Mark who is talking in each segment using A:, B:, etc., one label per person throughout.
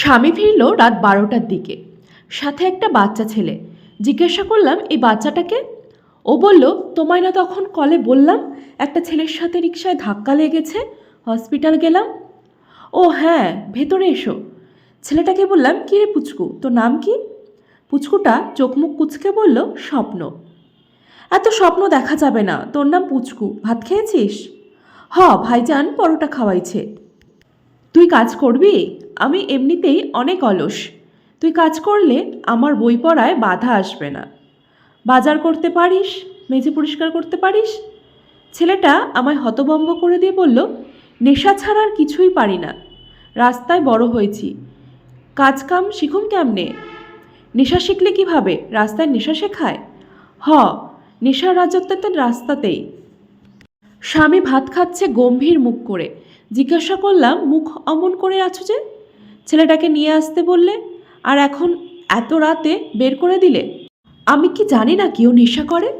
A: স্বামী ফিরল রাত বারোটার দিকে। সাথে একটা বাচ্চা ছেলে। জিজ্ঞাসা করলাম, এই বাচ্চাটাকে? ও বলল, তোমায় না তখন কলে বললাম, একটা ছেলের সাথে রিক্সায় ধাক্কা লেগেছে, হসপিটাল গেলাম। ও হ্যাঁ ভেতরে এসো। ছেলেটাকে বললাম, কী রে পুচকু, তোর নাম কি? পুচকুটা চোখ মুখ কুচকে বলল, স্বপ্ন। এত স্বপ্ন দেখা যাবে না, তোর নাম পুচকু, ভাত খেয়েছিস? হ, ভাইজান, পরোটা খাওয়াইছে। তুই কাজ করবি? আমি এমনিতেই অনেক অলস। তুই কাজ করলে আমার বই পড়ায় বাধা আসবে না। বাজার করতে পারিস, মেঝে পরিষ্কার করতে পারিস? ছেলেটা আমায় হতভম্ব করে দিয়ে বলল, নেশা ছাড়া আর কিছুই পারি না। রাস্তায় বড় হয়েছি। কাজ কাম শিখুম কেমনে? নেশা শিখলে কীভাবে? রাস্তায় নেশা শেখায়? হ নেশার রাজত্বের তো রাস্তাতেই। স্বামী ভাত খাচ্ছে গম্ভীর মুখ করে। জিজ্ঞাসা করলাম, মুখ অমন করে আছো যে? ছেলেটাকে নিয়ে আসতে বললে? আর এখন এত রাতে বের করে দিলে? আমি কি জানি না কেউ নেশা করে?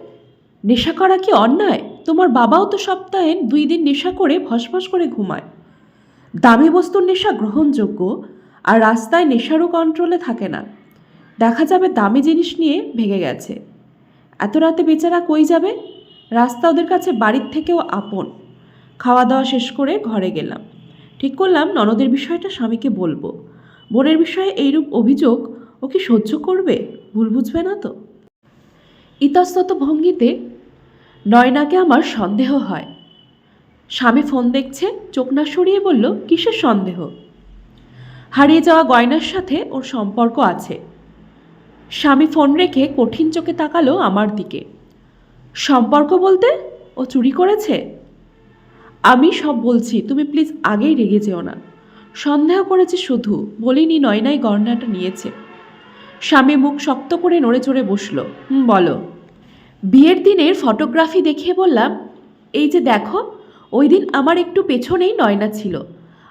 A: নেশা করা কি অন্যায়? তোমার বাবাও তো সপ্তাহে দুই দিন নেশা করে ভসভস করে ঘুমায়। দামি বস্তুর নেশা গ্রহণযোগ্য, আর রাস্তায় নেশারও কন্ট্রোলে থাকে না। দেখা যাবে দামি জিনিস নিয়ে ভেঙে গেছে। এত রাতে বেচারা কই যাবে? রাস্তা ওদের কাছে বাড়ির থেকেও আপন। খাওয়া দাওয়া শেষ করে ঘরে গেলাম। ঠিক করলাম ননদের বিষয়টা স্বামীকে বলব। বোনের বিষয়ে এইরূপ অভিযোগ ও কি সহ্য করবে? ভুল বুঝবে না তো? ইতস্তত ভঙ্গিতে নয়নাকে আমার সন্দেহ হয়। স্বামী ফোন দেখছে, চোখ না সরিয়ে বলল, কিসের সন্দেহ? হারিয়ে যাওয়া গয়নার সাথে ওর সম্পর্ক আছে। স্বামী ফোন রেখে কঠিন চোখে তাকালো আমার দিকে। সম্পর্ক বলতে ও চুরি করেছে? আমি সব বলছি, তুমি প্লিজ আগেই রেগে যেও না। সন্দেহ করেছে শুধু, বলিনি নয়নাই গয়নাটা নিয়েছে। স্বামী মুখ শক্ত করে নড়ে চড়ে বসল বলো। বিয়ের দিনের ফটোগ্রাফি দেখিয়ে বললাম, এই যে দেখো, ওই দিন আমার একটু পেছনেই নয়না ছিল।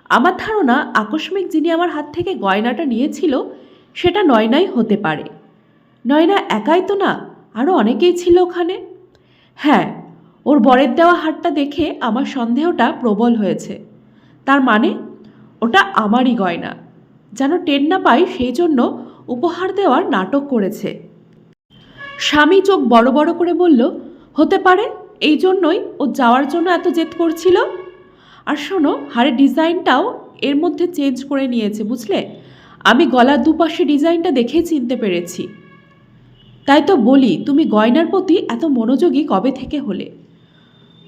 A: আমার ধারণা আকস্মিক যিনি আমার হাত থেকে গয়নাটা নিয়েছিল, সেটা নয়নাই হতে পারে। নয়না একাই তো না আরও অনেকেই ছিল ওখানে? হ্যাঁ ওর বরের দেওয়া হারটা দেখে আমার সন্দেহটা প্রবল হয়েছে। তার মানে ওটা আমারই গয়না। যেন টেন না পাই সেই জন্য উপহার দেওয়ার নাটক করেছে। স্বামী চোখ বড় বড় করে বলল, হতে পারে, এই জন্যই ও যাওয়ার জন্য এত জেদ করছিল? আর শোনো হারের ডিজাইনটাও এর মধ্যে চেঞ্জ করে নিয়েছে, বুঝলে? আমি গলার দুপাশে ডিজাইনটা দেখে চিনতে পেরেছি। তাই তো বলি, তুমি গয়নার প্রতি এত মনোযোগী কবে থেকে হলে?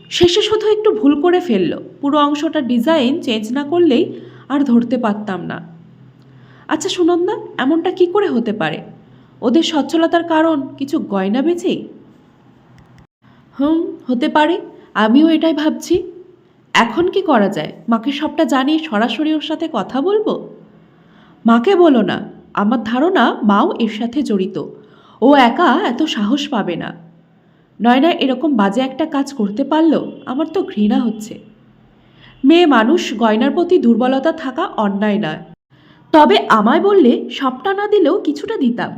A: শেষে শুধু একটু ভুল করে ফেলল। পুরো অংশটা ডিজাইন চেঞ্জ না করলেই আর ধরতে পারতাম না। আচ্ছা সুনন্দা, এমনটা কি করে হতে পারে? ওদের সচ্ছলতার কারণ কিছু গয়না বেচেই হুম, হতে পারে। আমিও এটাই ভাবছি। এখন কি করা যায়? মাকে সবটা জানিয়ে সরাসরি ওর সাথে কথা বলব? মাকে বলো না, আমার ধারণা মাও এর সাথে জড়িত। ও একা এত সাহস পাবে না। নয়না এরকম বাজে একটা কাজ করতে পারল আমার তো ঘৃণা হচ্ছে। মেয়ে মানুষ গয়নার প্রতি দুর্বলতা থাকা অন্যায় নয়। তবে আমায় বললে সবটা না দিলেও কিছুটা দিতাম।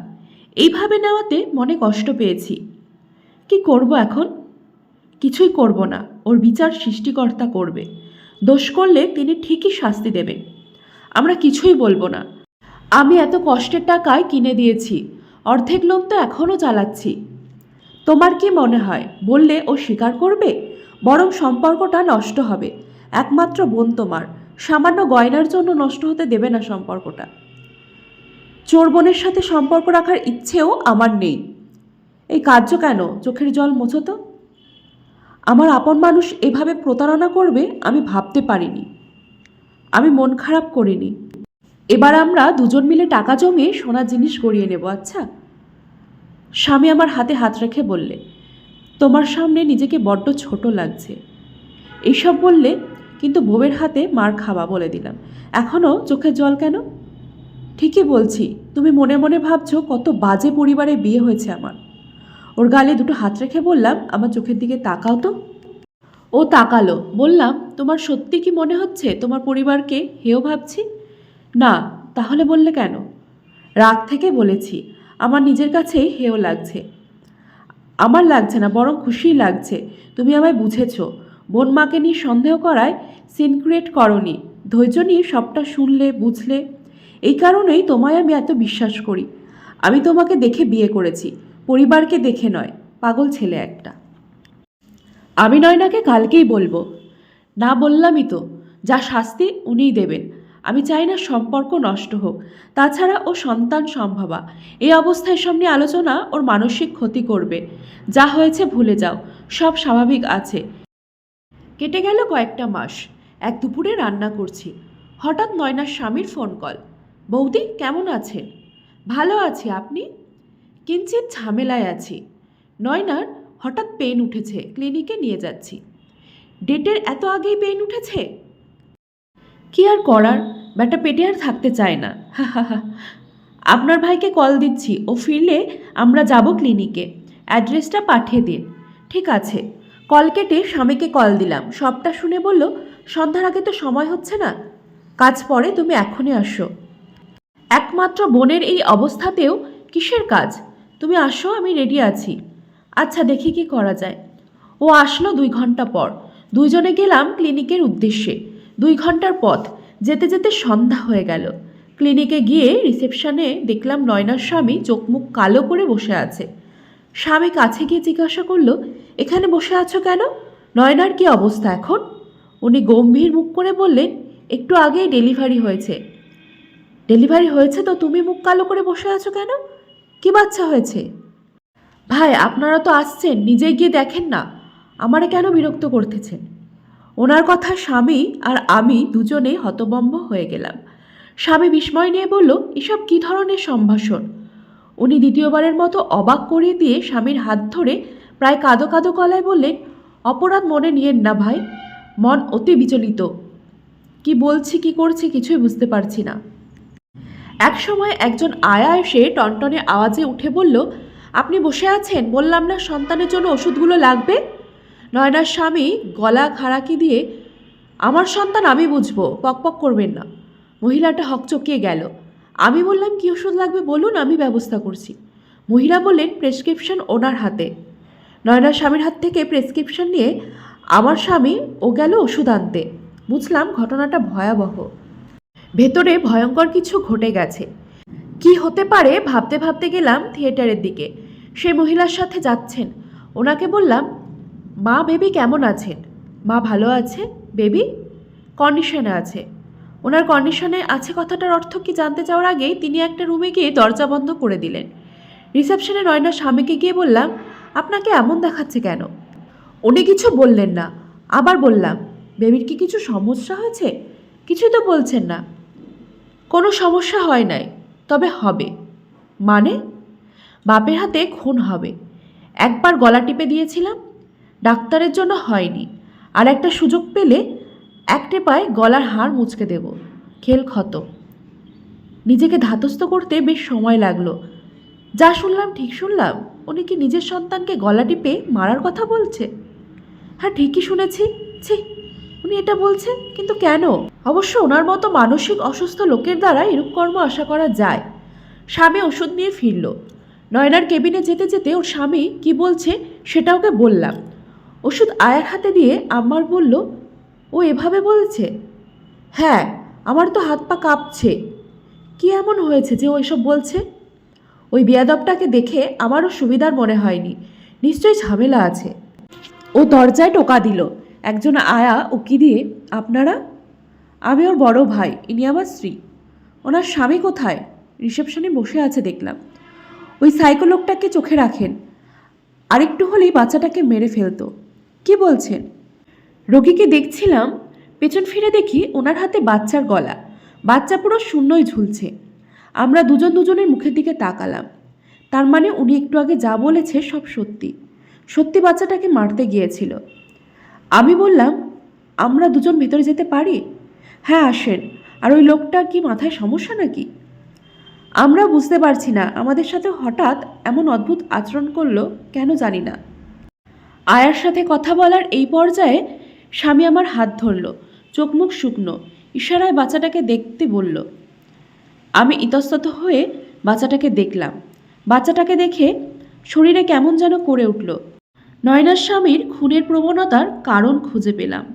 A: এইভাবে নেওয়াতে মনে কষ্ট পেয়েছি। কি করব এখন? কিছুই করব না, ওর বিচার সৃষ্টিকর্তা করবে। দোষ করলে তিনি ঠিকই শাস্তি দেবেন। আমরা কিছুই বলব না। আমি এত কষ্টের টাকায় কিনে দিয়েছি, অর্ধেক লোন তো এখনও চালাচ্ছি। তোমার কি মনে হয়, বললে ও স্বীকার করবে? বরং সম্পর্কটা নষ্ট হবে। একমাত্র বোন তোমার। সামান্য গয়নার জন্য নষ্ট হতে দেবে না সম্পর্কটা। চোর বোনের সাথে সম্পর্ক রাখার ইচ্ছেও আমার নেই। এই কার্য কেন? চোখের জল মোছো তো। আমার আপন মানুষ এভাবে প্রতারণা করবে আমি ভাবতে পারিনি। আমি মন খারাপ করিনি। এবার আমরা দুজন মিলে টাকা জমিয়ে সোনার জিনিস গড়িয়ে নেব আচ্ছা? স্বামী আমার হাতে হাত রেখে বললে, তোমার সামনে নিজেকে বড্ড ছোট লাগছে। এইসব বললে, কিন্তু বউয়ের হাতে মার খাওয়া বলে দিলাম। এখনও চোখের জল কেন? ঠিকই বলছি, তুমি মনে মনে ভাবছ কত বাজে পরিবারে বিয়ে হয়েছে আমার। ওর গালে দুটো হাত রেখে বললাম, আমার চোখের দিকে তাকাও তো। ও তাকালো, বললাম, তোমার সত্যি কি মনে হচ্ছে? তোমার পরিবারকে হেও ভাবছি? না, তাহলে বললে কেন? রাগ থেকে বলেছি আমার নিজের কাছেই হেও লাগছে। আমার লাগছে না, বরং খুশিই লাগছে। তুমি আমায় বুঝেছ। বোন মাকে নিয়ে সন্দেহ করায় সিনক্রিয়েট করনি। ধৈর্য নিয়ে সবটা শুনলে, বুঝলে। এই কারণেই তোমায় আমি এত বিশ্বাস করি। আমি তোমাকে দেখে বিয়ে করেছি। পরিবারকে দেখে নয়, পাগল ছেলে একটা। আমি নয়নাকে কালকেই বলব। না বললামই তো। যা শাস্তি উনিই দেবেন। আমি চাই না সম্পর্ক নষ্ট হোক। তাছাড়া ও সন্তান সম্ভবা। এই অবস্থায় সামনে আলোচনা ওর মানসিক ক্ষতি করবে। যা হয়েছে ভুলে যাও। সব স্বাভাবিক আছে। কেটে গেল কয়েকটা মাস। এক দুপুরে রান্না করছি। হঠাৎ নয়নার স্বামীর ফোন কল বৌদি, কেমন আছেন? ভালো আছি, আপনি? কিঞ্চিত ঝামেলায় আছি। নয়নার হঠাৎ পেন উঠেছে। ক্লিনিকে নিয়ে যাচ্ছি। ডেটের এত আগেই পেন উঠেছে? কি আর করার? ব্যাটা পেটে আর থাকতে চায় না। আপনার ভাইকে কল দিচ্ছি, ও ফিরলে আমরা যাব ক্লিনিকে। অ্যাড্রেসটা পাঠিয়ে দিন ঠিক আছে। কল কেটে স্বামীকে কল দিলাম। সবটা শুনে বলল, সন্ধ্যার আগে তো সময় হচ্ছে না। কাজ পরে তুমি এখনই আসো। একমাত্র বোনের এই অবস্থাতেও কিসের কাজ? তুমি আসো, আমি রেডি আছি। আচ্ছা দেখি কি করা যায়। ও আসলো দুই ঘণ্টা পর। দুইজনে গেলাম ক্লিনিকের উদ্দেশ্যে। দুই ঘণ্টার পথ। যেতে যেতে সন্ধ্যা হয়ে গেল। ক্লিনিকে গিয়ে রিসেপশনে দেখলাম নয়নার স্বামী চোখ মুখ কালো করে বসে আছে। স্বামী কাছে গিয়ে জিজ্ঞাসা করল, এখানে বসে আছো কেন? নয়নার কি অবস্থা এখন? উনি গম্ভীর মুখ করে বললেন, একটু আগেই ডেলিভারি হয়েছে। ডেলিভারি হয়েছে তো তুমি মুখ কালো করে বসে আছো কেন? কি বাচ্চা হয়েছে? ভাই, আপনারা তো আসছেন নিজে গিয়ে দেখেন না। আমারে কেন বিরক্ত করতেছেন? ওনার কথা স্বামী আর আমি দুজনেই হতবম্ব হয়ে গেলাম। স্বামী বিস্ময় নিয়ে বলল, এসব কী ধরনের সম্ভাষণ? উনি দ্বিতীয়বারের মতো অবাক করিয়ে দিয়ে স্বামীর হাত ধরে প্রায় কাঁদো কাঁদো গলায় বললেন, অপরাধ মনে নিয়েন না ভাই, মন অতি বিচলিত। কি বলছি, কি করছি কিছুই বুঝতে পারছি না। এক সময় একজন আয়া এসে টনটনে আওয়াজে উঠে বলল, আপনি বসে আছেন, বললাম না সন্তানের জন্য ওষুধগুলো লাগবে? নয়নার স্বামী গলা খাড়াকি দিয়ে, আমার সন্তান আমি বুঝব, পকপক করবেন না। মহিলাটা হকচকিয়ে গেল। আমি বললাম, কি ওষুধ লাগবে বলুন, আমি ব্যবস্থা করছি। মহিলা বললেন, প্রেসক্রিপশন ওনার হাতে। নয়নার স্বামীর হাত থেকে প্রেসক্রিপশন নিয়ে, আমার স্বামী, ও গেল ওষুধ আনতে। বুঝলাম, ঘটনাটা ভয়াবহ। ভেতরে ভয়ঙ্কর কিছু ঘটে গেছে। কি হতে পারে? ভাবতে ভাবতে গেলাম থিয়েটারের দিকে। সেই মহিলার সাথে যাচ্ছেন। ওনাকে বললাম মা, বেবি কেমন আছেন? মা ভালো আছে? বেবি কন্ডিশনে আছে। ওনার কন্ডিশনে আছে কথাটার অর্থ কি জানতে চাওয়ার আগেই তিনি একটা রুমে গিয়ে দরজা বন্ধ করে দিলেন। রিসেপশনে নয়নার স্বামীকে গিয়ে বললাম, আপনাকে এমন দেখাচ্ছে কেন? উনি কিছু বললেন না। আবার বললাম, বেবির কি কিছু সমস্যা হয়েছে? কিছুই তো বলছেন না। কোনো সমস্যা হয় নাই, তবে হবে। মানে? বাপের হাতে খুন হবে। একবার গলা টিপে দিয়েছিলাম ডাক্তারের জন্য হয়নি। আর একটা সুযোগ পেলে এক পায়ে গলার হাড় মুচকে দেব। খেল ক্ষত। নিজেকে ধাতস্থ করতে বেশ সময় লাগল। যা শুনলাম ঠিক শুনলাম, উনি কি নিজের সন্তানকে গলা টিপে মারার কথা বলছে? হ্যাঁ ঠিকই শুনেছি। ছি, উনি এটা বলছে কিন্তু কেন? অবশ্য ওনার মতো মানসিক অসুস্থ লোকের দ্বারা এরূপ কর্ম আশা করা যায়। স্বামী ওষুধ নিয়ে ফিরল। নয়নার কেবিনে যেতে যেতে ওর স্বামী কি বলছে সেটা ওকে বললাম। ওষুধ আয়ার হাতে দিয়ে আম্মার বলল, ও এভাবে বলছে? হ্যাঁ আমার তো হাত পা কাঁপছে। কি এমন হয়েছে যে ও এসব বলছে? ওই বিয়াদবটাকে দেখে আমারও সুবিধার মনে হয়নি। নিশ্চয়ই ঝামেলা আছে। ও দরজায় টোকা দিল, একজন আয়া উকি দিয়ে, আপনারা? আমি ওর বড় ভাই, ইনি আমার স্ত্রী। ওনার স্বামী কোথায়? রিসেপশনে বসে আছে, দেখলাম। ওই সাইকো লোকটাকে চোখে রাখেন। আরেকটু হলেই বাচ্চাটাকে মেরে ফেলতো। কি বলছেন? রোগীকে দেখছিলাম, পেছন ফিরে দেখি ওনার হাতে বাচ্চার গলা। বাচ্চা পুরো শূন্যই ঝুলছে। আমরা দুজন দুজনের মুখের দিকে তাকালাম। তার মানে উনি একটু আগে যা বলেছে সব সত্যি। সত্যি বাচ্চাটাকে মারতে গিয়েছিল। আমি বললাম, আমরা দুজন ভেতরে যেতে পারি? হ্যাঁ আসেন। আর ওই লোকটার কি মাথায় সমস্যা নাকি? আমরা বুঝতে পারছি না। আমাদের সাথে হঠাৎ এমন অদ্ভুত আচরণ করল কেন জানি না। আয়ার সাথে কথা বলার এই পর্যায়ে স্বামী আমার হাত ধরল চোখ মুখ শুকনো, ইশারায় বাচ্চাটাকে দেখতে বলল, আমি ইতস্তত হয়ে বাচ্চাটাকে দেখলাম। বাচ্চাটাকে দেখে শরীরে কেমন যেন করে উঠল। নয়নার স্বামীর খুনের প্রবণতার কারণ খুঁজে পেলাম।